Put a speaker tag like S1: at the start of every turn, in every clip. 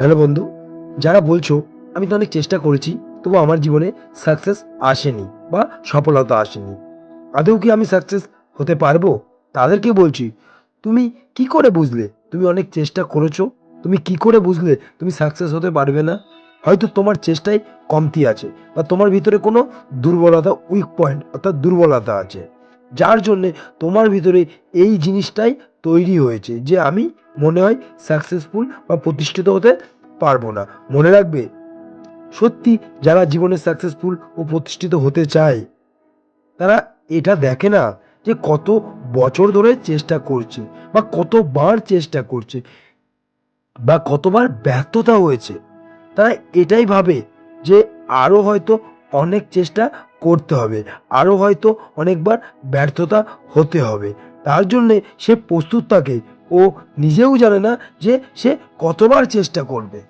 S1: Hello বন্ধু, যারা বলছো আমি তো অনেক চেষ্টা করেছি তবু আমার জীবনে সাকসেস আসেনি বা সফলতা আসেনি। আদৌ কি আমি সাকসেস হতে পারব? তাদেরকে বলছি, তুমি কি করে বুঝলে তুমি অনেক চেষ্টা করেছ? তুমি কি করে বুঝলে তুমি সাকসেস হতে পারবে না? হয়তো তোমার চেষ্টায় কমতি আছে বা তোমার ভিতরে কোনো দুর্বলতা উইক পয়েন্ট অর্থাৎ দুর্বলতা আছে। যার জন্যে তোমার ভিতরে এই জিনিসটাই তৈরি হয়েছে যে আমি মনে হয় সাকসেসফুল বা প্রতিষ্ঠিত হতে পারব না। মনে রাখবে, সত্যি যারা জীবনে সাকসেসফুল ও প্রতিষ্ঠিত হতে চায়, তারা এটা দেখে না যে কত বছর ধরে চেষ্টা করছে বা কতবার চেষ্টা করছে বা কতবার ব্যর্থতা হয়েছে। তারা এটাই ভাবে যে আরও হয়তো অনেক চেষ্টা করতে হবে আরও হয়তো অনেকবার ব্যর্থতা হতে হবে। তার জন্যে সে প্রস্তুত থাকে ও নিজেও জানে না যে সে কতবার চেষ্টা করবে।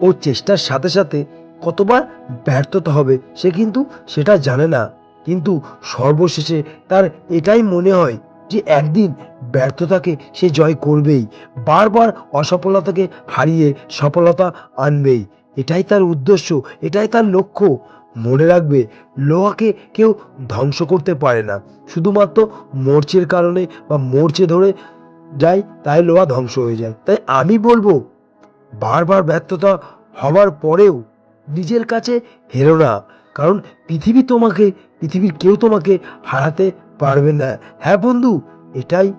S1: ও চেষ্টার সাথে সাথে কতবার ব্যর্থতা হবে সে কিন্তু সেটা জানে না। কিন্তু সর্বশেষে তার এটাই মনে হয় যে একদিন ব্যর্থতাকে সে জয় করবেই, বারবার অসফলতাকে হারিয়ে সফলতা আনবেই। এটাই তার উদ্দেশ্য, এটাই তার লক্ষ্য। মনে রাখবে, লোহাকে কেউ ধ্বংস করতে পারে না। শুধুমাত্র মোর্চের কারণে বা মোর্চে ধরে যায়, তাই লোহা ধ্বংস হয়ে যায়। তাই আমি বলব, বারবার ব্যর্থতা হওয়ার পরেও নিজের কাছে হেরো না। কারণ পৃথিবী তোমাকে, পৃথিবীর কেউ তোমাকে হারাতে পারবে না। হ্যাঁ বন্ধু, এটাই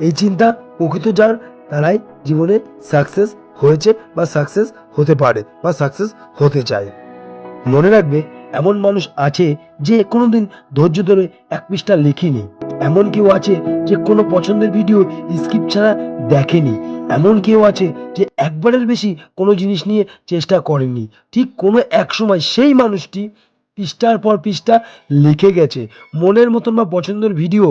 S1: এই চিন্তা প্রকৃত যার তারাই জীবনে সাকসেস হয়েছে বা সাকসেস হতে পারে বা সাকসেস হতে চায়। মনে রাখবে, এমন মানুষ আছে যে কোনোদিন ধৈর্য ধরে এক পৃষ্ঠা লেখেনি। এমন কেউ আছে যে কোনো পছন্দের ভিডিও স্কিপ ছাড়া দেখেনি। এমন কেউ আছে যে একবারের বেশি কোনো জিনিস নিয়ে চেষ্টা করেনি। ঠিক কোনো এক সময় সেই মানুষটি পৃষ্ঠার পর পৃষ্ঠা লিখে গেছে। মনের মতন বা পছন্দের ভিডিও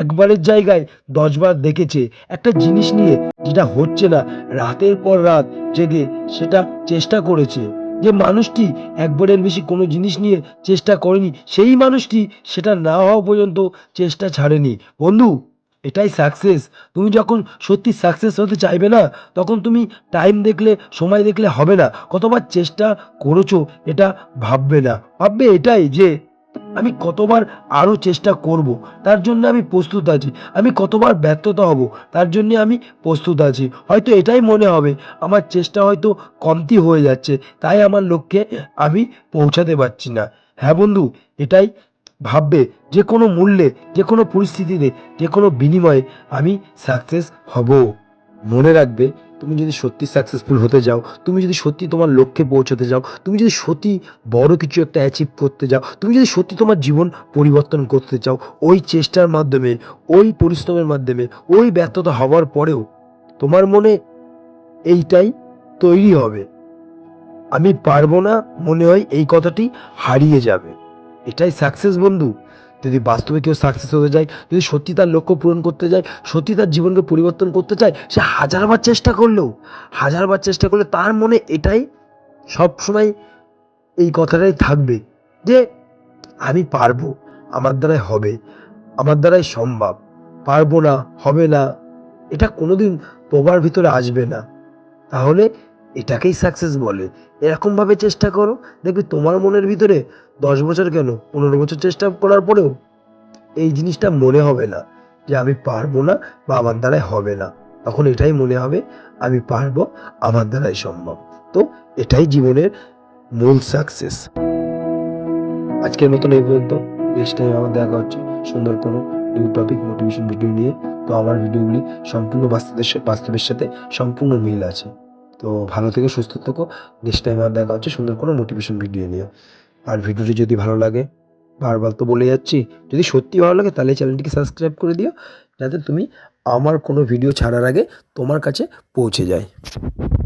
S1: একবারের জায়গায় দশবার দেখেছে। একটা জিনিস নিয়ে যেটা হচ্ছে না, রাতের পর রাত জেগে সেটা চেষ্টা করেছে। যে মানুষটি একবারের বেশি কোনো জিনিস নিয়ে চেষ্টা করেনি, সেই মানুষটি সেটা না হওয়া পর্যন্ত চেষ্টা ছাড়েনি। বন্ধু, এটাই সাকসেস তুমি যখন সত্যি সাকসেস হতে চাইবে না, তখন তুমি টাইম দেখলে, সময় দেখলে হবে না। কতবার চেষ্টা করেছ, এটা ভাববে না। ভাববে এটাই যে আমি কতবার আরও চেষ্টা করব, তার জন্য আমি প্রস্তুত আছি। আমি কতবার ব্যর্থতা হব, তার জন্য আমি প্রস্তুত আছি। হয়তো এটাই মনে হবে, আমার চেষ্টা হয়তো কমতি হয়ে যাচ্ছে, তাই আমার লক্ষ্যে আমি পৌঁছাতে পারছি না। হ্যাঁ বন্ধু, এটাই ভাববে, যে কোনো মূল্যে, যে কোনো পরিস্থিতিতে, যে কোনো বিনিময়ে আমি সাকসেস হব। মনে রাখবে তুমি যদি সত্যি সাকসেসফুল হতে যাও, তুমি যদি সত্যি তোমার লক্ষ্যে পৌঁছতে যাও, তুমি যদি সত্যি বড় কিছু একটা অ্যাচিভ করতে যাও, তুমি যদি সত্যি তোমার জীবন পরিবর্তন করতে চাও, ওই চেষ্টার মাধ্যমে, ওই পরিশ্রমের মাধ্যমে, ওই ব্যর্থতা হওয়ার পরেও তোমার মনে এইটাই তৈরি হবে। আমি পারব না মনে হয় এই কথাটি হারিয়ে যাবে। এটাই সাকসেস বন্ধু। যদি বাস্তবে কেউ সাকসেস হতে যায়, যদি সত্যি তার লক্ষ্য পূরণ করতে যায়, সত্যি তার জীবনকে পরিবর্তন করতে চায়, সে হাজারবার চেষ্টা করলেও, হাজারবার চেষ্টা করলে তার মনে এটাই সব সময় এই কথাটাই থাকবে যে, আমি পারব, আমার দ্বারাই হবে, আমার দ্বারাই সম্ভব, পারব না, হবে না। এটা কোনোদিন তোমার ভিতরে আসবে না। তাহলে এটাকেই সাকসেস বলে। এরকমভাবে চেষ্টা করো, দেখবে তোমার মনের ভিতরে দশ বছর কেন, পনেরো বছর চেষ্টা করার পরেও এই জিনিসটা মনে হবে না, যে আমি পারব না বা আমার দ্বারাই হবে না। তখন এটাই মনে হবে, আমি পারব, আমার দ্বারাই সম্ভব। তো এটাই জীবনের মূল সাকসেস আজকের মতন এই পর্যন্ত। নেক্সট টাইম আমার দেখা হচ্ছে সুন্দর কোনো নিউ টপিক মোটিভেশন ভিডিও নিয়ে। তো আমার ভিডিওগুলি সম্পূর্ণ বাস্তবের বাস্তবের সাথে সম্পূর্ণ মিল আছে। তো ভালো থেকে, সুস্থ থেকো। নেক্সট টাইম আমার দেখা হচ্ছে সুন্দর কোনো মোটিভেশন ভিডিও নিয়ে। আর ভিডিওটি যদি ভালো লাগে, বারবার তো বলে যাচ্ছি, যদি সত্যি ভালো লাগে তাহলে চ্যানেলটিকে সাবস্ক্রাইব করে দিও, যাতে তুমি আমার কোনো ভিডিও ছাড়ার আগে তোমার কাছে পৌঁছে যায়।